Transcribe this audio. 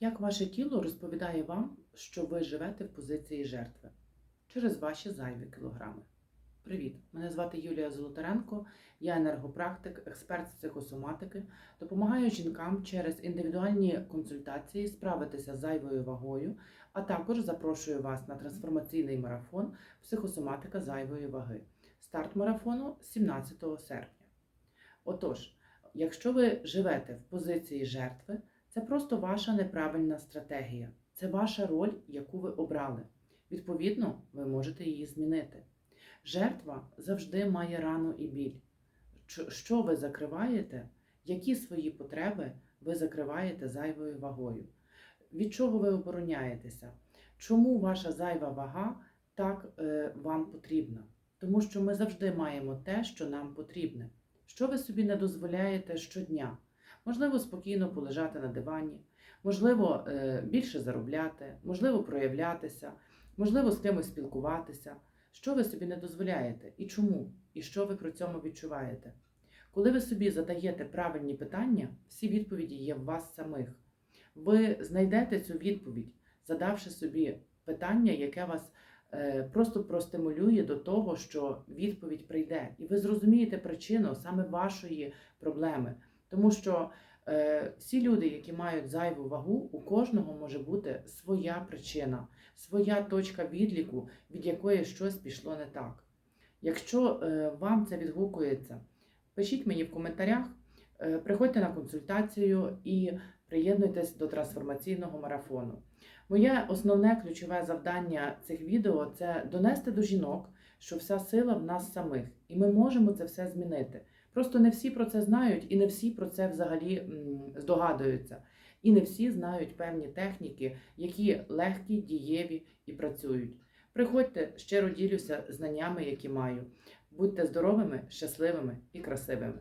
Як ваше тіло розповідає вам, що ви живете в позиції жертви через ваші зайві кілограми? Привіт! Мене звати Юлія Золотаренко, я енергопрактик, експерт з психосоматики. Допомагаю жінкам через індивідуальні консультації справитися з зайвою вагою, а також запрошую вас на трансформаційний марафон Психосоматика зайвої ваги. Старт марафону 17 серпня. Отож, якщо ви живете в позиції жертви, це просто ваша неправильна стратегія. Це ваша роль, яку ви обрали. Відповідно, ви можете її змінити. Жертва завжди має рану і біль. Що ви закриваєте? Які свої потреби ви закриваєте зайвою вагою? Від чого ви обороняєтеся? Чому ваша зайва вага так е, вам потрібна? Тому що ми завжди маємо те, що нам потрібне. Що ви собі не дозволяєте щодня? Можливо, спокійно полежати на дивані, можливо, е, більше заробляти, можливо, проявлятися, можливо, з кимось спілкуватися. Що ви собі не дозволяєте і чому? І що ви при цьому відчуваєте? Коли ви собі задаєте правильні питання, всі відповіді є в вас самих. Ви знайдете цю відповідь, задавши собі питання, яке вас е, просто простимулює до того, що відповідь прийде, і ви зрозумієте причину саме вашої проблеми. Тому що е, всі люди, які мають зайву вагу, у кожного може бути своя причина, своя точка відліку, від якої щось пішло не так. Якщо е, вам це відгукується, пишіть мені в коментарях, е, приходьте на консультацію і приєднуйтесь до трансформаційного марафону. Моє основне ключове завдання цих відео це донести до жінок, що вся сила в нас самих, і ми можемо це все змінити. Просто не всі про це знають, і не всі про це взагалі здогадуються. І не всі знають певні техніки, які легкі, дієві і працюють. Приходьте, щиро ділюся знаннями, які маю. Будьте здоровими, щасливими і красивими.